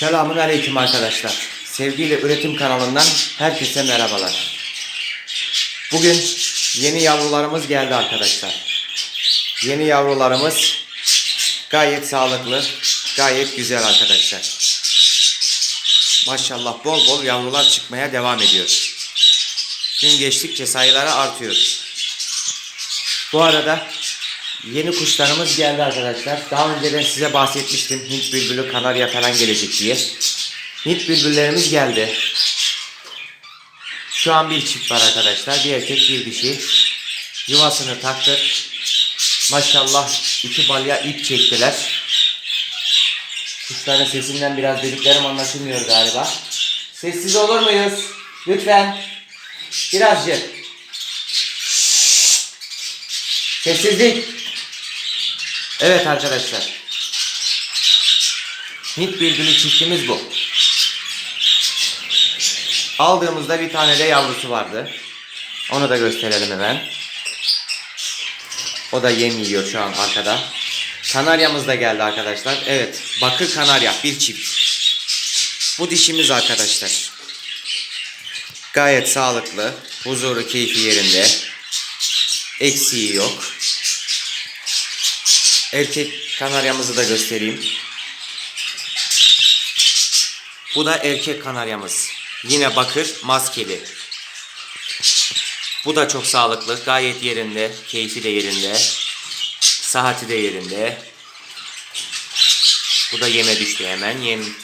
Selamun Aleyküm arkadaşlar. Sevgiyle Üretim kanalından herkese merhabalar. Bugün yeni yavrularımız geldi arkadaşlar. Yeni yavrularımız gayet sağlıklı, gayet güzel arkadaşlar. Maşallah bol bol yavrular çıkmaya devam ediyor. Gün geçtikçe sayıları artıyor. Bu arada yeni kuşlarımız geldi arkadaşlar. Daha önceden size bahsetmiştim Hint bülbülü, kanarya falan gelecek diye. Hint bülbüllerimiz geldi. Şu an bir çift var arkadaşlar. Bir erkek bir dişi. Yuvasını taktık. Maşallah iki balya ip çektiler. Kuşların sesinden biraz dediklerim anlaşılmıyor galiba. Sessiz olur muyuz? Lütfen. Birazcık. Sessizlik. Evet arkadaşlar. Hint bülbülü çiftimiz bu. Aldığımızda bir tane de yavrusu vardı. Onu da gösterelim hemen. O da yem yiyor şu an arkada. Kanaryamız da geldi arkadaşlar. Evet, bakır kanarya bir çift. Bu dişimiz arkadaşlar. Gayet sağlıklı, huzuru, keyfi yerinde. Eksiği yok. Erkek kanaryamızı da göstereyim. Bu da erkek kanaryamız. Yine bakır, maskeli. Bu da çok sağlıklı, gayet yerinde, keyfi de yerinde, sahati de yerinde. Bu da yeme düştü hemen, yem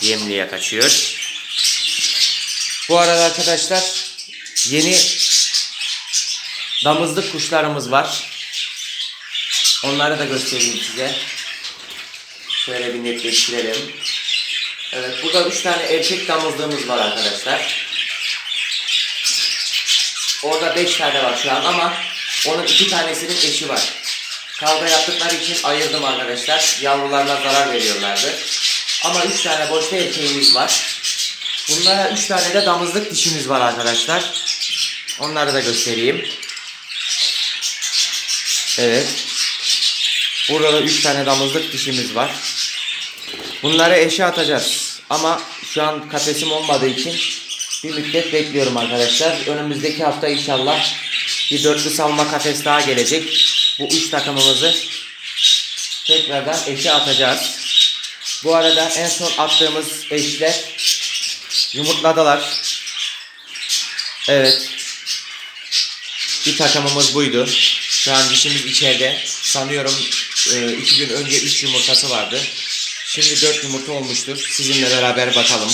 yemliğe kaçıyor. Bu arada arkadaşlar yeni damızlık kuşlarımız var. Onları da göstereyim size. Şöyle bir netleştirelim. Evet burada 3 tane erkek damızlığımız var arkadaşlar. Orada 5 tane var şu an ama onun 2 tanesinin eşi var. Kavga yaptıkları için ayırdım arkadaşlar. Yavrularına zarar veriyorlardı. Ama 3 tane boşta erkeğimiz var. Bunlara 3 tane de damızlık dişimiz var arkadaşlar. Onları da göstereyim. Evet. Burada da 3 tane damızlık dişimiz var. Bunları eşe atacağız. Ama şu an kafesim olmadığı için bir müddet bekliyorum arkadaşlar. Önümüzdeki hafta inşallah bir dörtlü salma kafes daha gelecek. Bu üç takımımızı tekrardan eşe atacağız. Bu arada en son attığımız eşler yumurtladılar. Evet. Bir takımımız buydu. Şu an dişimiz içeride. Sanıyorum e, iki gün önce üç yumurtası vardı. Şimdi dört yumurta olmuştur. Sizinle beraber bakalım.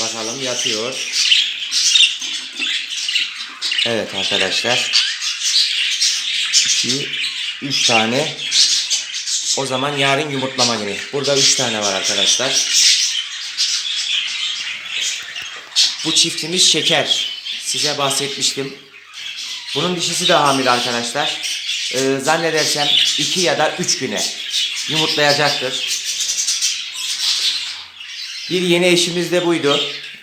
Bakalım yatıyor. Evet arkadaşlar. 2 3 tane. O zaman yarın yumurtlama günü. Burada 3 tane var arkadaşlar. Bu çiftimiz şeker. Size bahsetmiştim. Bunun dişisi de hamile arkadaşlar. Ee, zannedersem 2 ya da 3 güne yumurtlayacaktır. Bir yeni eşimiz de buydu.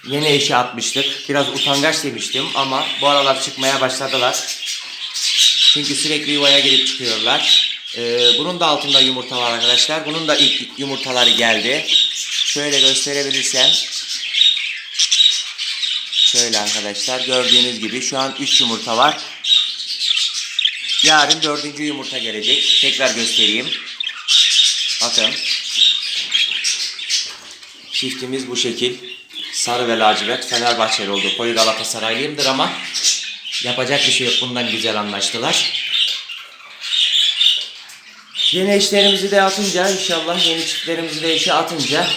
Yeni eşi atmıştık. Biraz utangaç demiştim ama bu aralar çıkmaya başladılar. Çünkü sürekli yuvaya girip çıkıyorlar. Ee, bunun da altında yumurta var arkadaşlar. Bunun da ilk yumurtaları geldi. Şöyle gösterebilirsem. Şöyle arkadaşlar gördüğünüz gibi şu an 3 yumurta var. Yarın dördüncü yumurta gelecek. Tekrar göstereyim. Bakın. Çiftimiz bu şekil. Sarı ve lacivert Fenerbahçeli oldu. Koyu Galatasaraylıyımdır ama yapacak bir şey yok. Bundan güzel anlaştılar. Yeni eşlerimizi de atınca inşallah yeni çiftlerimizi de eşe atınca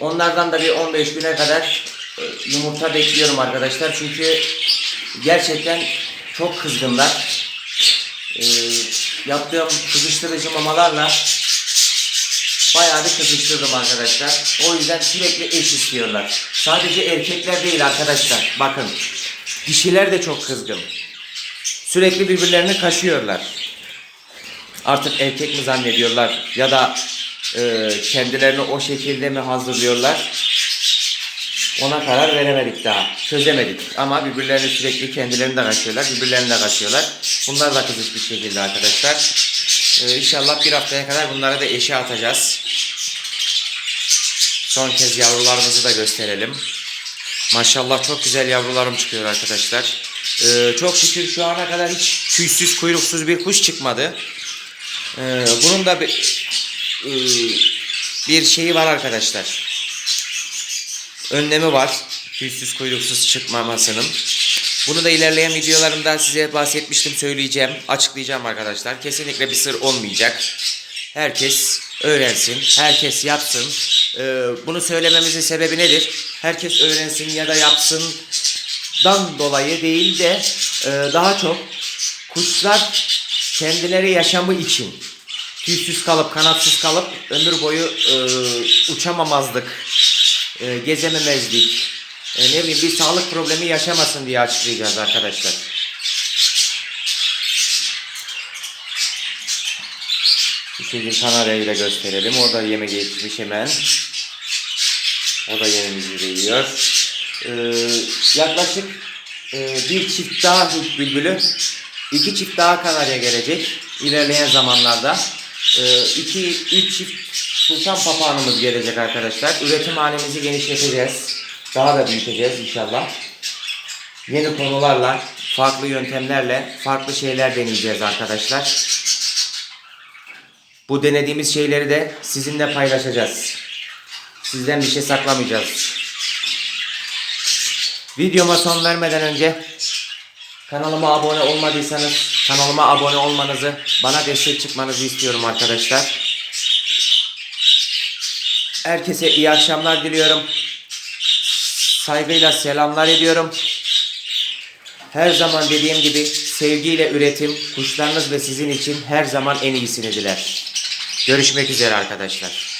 onlardan da bir 15 güne kadar e, yumurta bekliyorum arkadaşlar. Çünkü gerçekten çok kızgınlar. E, yaptığım kızıştırıcı mamalarla bayağı bir kızıştırdım arkadaşlar. O yüzden sürekli eş istiyorlar. Sadece erkekler değil arkadaşlar. Bakın dişiler de çok kızgın. Sürekli birbirlerini kaşıyorlar. Artık erkek mi zannediyorlar ya da e, kendilerini o şekilde mi hazırlıyorlar? Ona karar veremedik daha. Çözemedik. Ama birbirlerini sürekli kendilerini de kaçıyorlar. Birbirlerini de kaçıyorlar. Bunlar da kızışmış şekilde arkadaşlar. Ee, inşallah bir haftaya kadar bunları da eşe atacağız. Son kez yavrularımızı da gösterelim. Maşallah çok güzel yavrularım çıkıyor arkadaşlar. Ee, çok şükür şu ana kadar hiç tüysüz kuyruksuz bir kuş çıkmadı. Ee, bunun da bir, e, bir şeyi var arkadaşlar. Önlemi var. Tüysüz kuyruksuz çıkmamasının. Bunu da ilerleyen videolarımda size bahsetmiştim söyleyeceğim. Açıklayacağım arkadaşlar. Kesinlikle bir sır olmayacak. Herkes öğrensin. Herkes yapsın. Ee, bunu söylememizin sebebi nedir? Herkes öğrensin ya da yapsın dan dolayı değil de e, daha çok kuşlar kendileri yaşamı için tüysüz kalıp kanatsız kalıp ömür boyu e, uçamamazlık, e, gezememezlik, e, ne bileyim bir sağlık problemi yaşamasın diye açıklayacağız arkadaşlar. Üçüncü kanaryayı da gösterelim. O da yeme geçmiş hemen. O da yemimizi de yiyor. Ee, yaklaşık e, bir çift daha Hint bülbülü, iki çift daha kanarya gelecek ilerleyen zamanlarda. Ee, iki, üç çift sultan papağanımız gelecek arkadaşlar. Üretim hanemizi genişleteceğiz. Daha da büyüteceğiz inşallah. Yeni konularla, farklı yöntemlerle, farklı şeyler deneyeceğiz arkadaşlar. Bu denediğimiz şeyleri de sizinle paylaşacağız. Sizden bir şey saklamayacağız. Videoma son vermeden önce kanalıma abone olmadıysanız kanalıma abone olmanızı, bana destek çıkmanızı istiyorum arkadaşlar. Herkese iyi akşamlar diliyorum. Saygıyla selamlar ediyorum. Her zaman dediğim gibi sevgiyle üretim, kuşlarınız ve sizin için her zaman en iyisini diler. Görüşmek üzere arkadaşlar.